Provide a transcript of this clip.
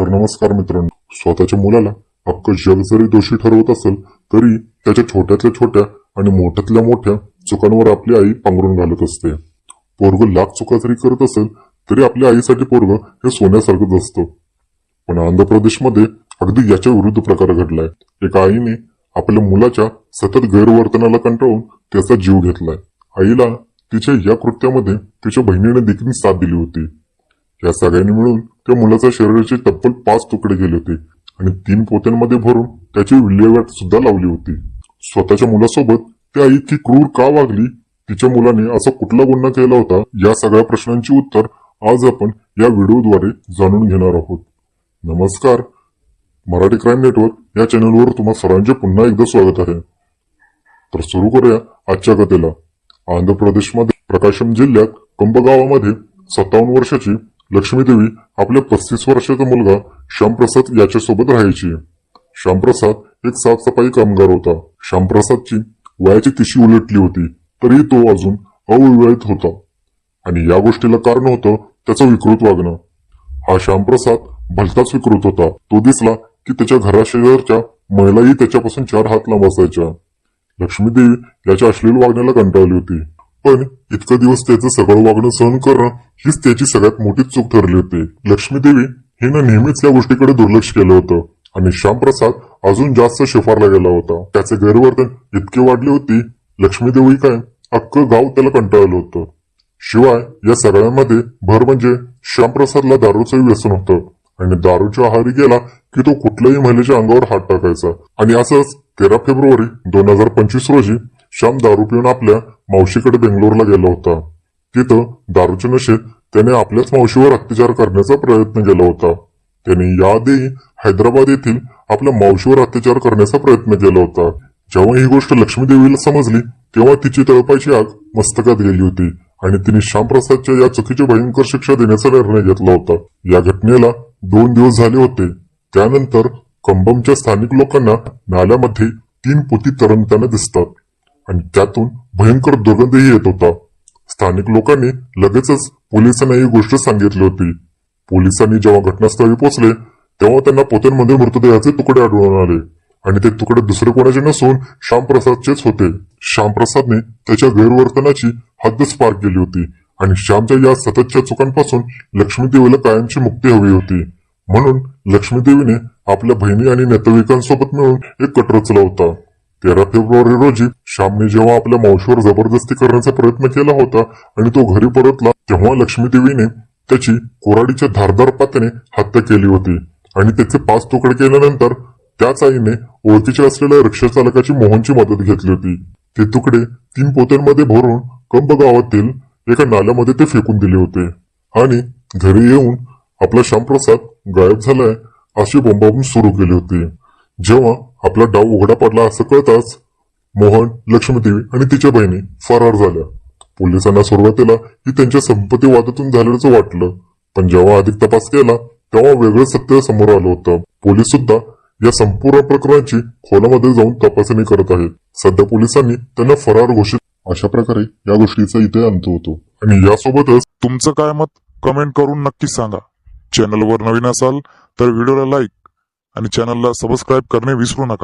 तर नमस्कार मित्रांनो. स्वतःच्या मुलाला अख्खं जग जरी दोषी ठरवत असेल तरी त्याच्या छोट्यातल्या छोट्या आणि मोठ्यातल्या मोठ्या चुकांवर आपली आई पांघरून घालत असते. पोरग लाख चुका जरी करत असेल तरी आपल्या आईसाठी पोरग हे सोन्यासारखंच असतं. पण आंध्र प्रदेशमध्ये अगदी याच्या विरुद्ध प्रकार घडलाय. एका आईने आपल्या मुलाच्या सतत गैरवर्तनाला कंटाळून त्याचा जीव घेतलाय. आईला तिच्या या कृत्यामध्ये तिच्या बहिणीने देखील साथ दिली होती. या सगळ्यांनी मिळून त्या मुलाच्या शरीराचे तब्बल पाच तुकडे केले होते आणि तीन पोत्यांमध्ये भरून त्याची विल्हेवाट सुद्धा लावली होती. स्वतःच्या मुलासोबत त्या आई इतकी क्रूर का वागली? तिच्या मुलाने असा कुठला गुन्हा केला होता? या सगळ्या प्रश्नांची उत्तर आज आपण या व्हिडिओद्वारे जाणून घेणार आहोत. नमस्कार. मराठी क्राईम नेटवर्क या चॅनलवर तुम्हा सर्वांचे पुन्हा एकदा स्वागत आहे. तर सुरू करूया आजच्या कथेला. आंध्र प्रदेशमध्ये प्रकाशम जिल्ह्यात कंब गावामध्ये सत्तावन्न वर्षाची लक्ष्मीदेवी आपल्या पस्तीस वर्षाचा मुलगा श्यामप्रसाद याच्यासोबत राहायची. श्यामप्रसाद एक साफसफाई कामगार होता. श्यामप्रसादची वयाची तिशी उलटली होती तरी तो अजून अविवाहित होता. आणि या गोष्टीला कारण होतं त्याचं विकृत वागणं. हा श्यामप्रसाद भलताच विकृत होता. तो दिसला की त्याच्या घराशेजारच्या महिलाही त्याच्यापासून चार हात लांब असायच्या. लक्ष्मीदेवी याच्या अश्लील वागण्याला कंटाळली होती. पण इतकं दिवस त्याचं सगळं वागणं सहन करणं हीच त्याची सगळ्यात मोठी चूक ठरली होती. लक्ष्मीदेवी हिनं नेहमीच या गोष्टीकडे दुर्लक्ष केलं होतं आणि श्यामप्रसाद अजून जास्त शिफारला गेला होता. त्याचे गैरवर्तन इतके वाढले होते लक्ष्मीदेवी काय अख्खं गाव त्याला कंटाळलं होतं. शिवाय या सगळ्यांमध्ये भर म्हणजे श्यामप्रसादला दारूचं व्यसन होतं आणि दारूच्या आहारी गेला की तो कुठल्याही महिलेच्या अंगावर हात टाकायचा. आणि असंच तेरा फेब्रुवारी दोन हजार पंचवीस रोजी श्याम दारू पिऊन आपल्या मावशीकडे बेंगलोरला गेला होता. तिथं दारूच्या नशेत त्याने आपल्याच मावशीवर अत्याचार करण्याचा प्रयत्न केला होता. त्याने याआधी हैदराबाद येथील आपल्या मावशीवर अत्याचार करण्याचा प्रयत्न केला होता. जेव्हा ही गोष्ट लक्ष्मीदेवीला समजली तेव्हा तिची तळपायची आग मस्तकात गेली होती आणि तिने श्यामप्रसादच्या या चुकीची भयंकर शिक्षा देण्याचा निर्णय घेतला होता. या घटनेला दोन दिवस झाले होते. त्यानंतर कंबमच्या स्थानिक लोकांना नाल्यामध्ये तीन पोती तरंगताना दिसतात. आणि त्यातून भयंकर दुर्गंधही येत होता. स्थानिक लोकांनी लगेचच पोलिसांना ही गोष्ट सांगितली होती. पोलिसांनी जेव्हा घटनास्थळी पोहोचले तेव्हा त्यांना पोत्यांमध्ये मृतदेहाचे तुकडे आढळून आले. आणि ते तुकडे दुसरे कोणाचे नसून श्यामप्रसादचेच होते. श्यामप्रसादने त्याच्या गैरवर्तनाची हद्दच पार केली होती आणि श्यामच्या या सततच्या चुकांपासून लक्ष्मीदेवीला कायमची मुक्ती हवी होती. म्हणून लक्ष्मीदेवीने आपल्या बहिणी आणि नेतविकांसोबत मिळून एक कट रचला होता. तेरा फेब्रुवारी रोजी श्यामने जेव्हा आपल्या मावशीवर जबरदस्ती करण्याचा प्रयत्न केला होता आणि तो घरी परतला तेव्हा लक्ष्मीदेवीने त्याची कोराडीच्या धारदार पात्याने हत्या केली होती. आणि त्याचे पाच तुकडे केल्यानंतर त्याच आईने ओळखीच्या असलेल्या रिक्षा चालकाची मोहनची मदत घेतली होती. ते तुकडे तीन पोत्यांमध्ये भरून कंब गावातील एका नाल्यामध्ये ते फेकून दिले होते. आणि घरी येऊन आपला श्यामप्रसाद गायब झालाय अशी बोंबाबून सुरू केली होती. जेव्हा आपला डाव उघडा पडला असं कळताच मोहन लक्ष्मीदेवी आणि तिच्या बहिणी फरार झाल्या. पोलिसांना सुरुवातीला ही त्यांच्या संपत्ती वादातून झाल्याचं वाटलं. पण जेव्हा अधिक तपास केला तेव्हा वेगळं सत्य समोर आलं होतं. पोलीस सुद्धा या संपूर्ण प्रकरणाची खोलामध्ये जाऊन तपासणी करत आहेत. सध्या पोलिसांनी त्यांना फरार घोषित अशा प्रकारे या गोष्टीचा इथे अंत होतो. आणि यासोबतच तुमचं काय मत कमेंट करून नक्की सांगा. चॅनलवर नवीन असाल तर व्हिडिओला लाईक आणि चॅनलला सबस्क्राईब करणे विसरू नका.